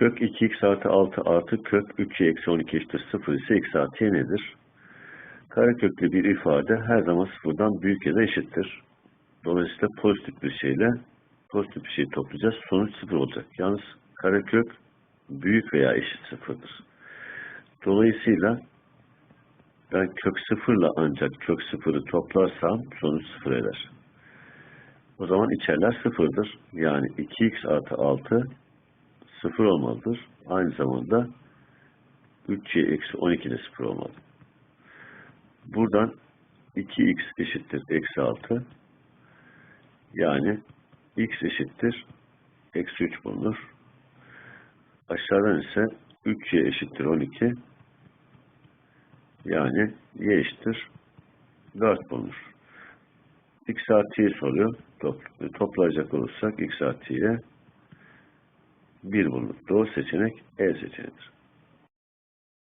Kök 2x artı 6 artı kök 3y eksi 12 eşittir 0 ise x artı y nedir? Kareköklü bir ifade her zaman sıfırdan büyük ya da eşittir. Dolayısıyla pozitif bir şeyle pozitif bir şey toplayacağız. Sonuç sıfır olacak. Yalnız karekök büyük veya eşit sıfırdır. Dolayısıyla ben kök sıfırla ancak kök sıfırı toplarsam sonuç sıfır eder. O zaman içerler sıfırdır. Yani 2x artı 6 sıfır olmalıdır. Aynı zamanda 3y eksi 12 de sıfır olmalı. Buradan 2x eşittir eksi 6. Yani x eşittir eksi 3 bulunur. Aşağıdan ise 3y eşittir 12. Yani y eşittir 4 bulunur. x artı soruyor. toplayacak olursak x artı y 1 bulunur. Doğru seçenek E seçeneğidir.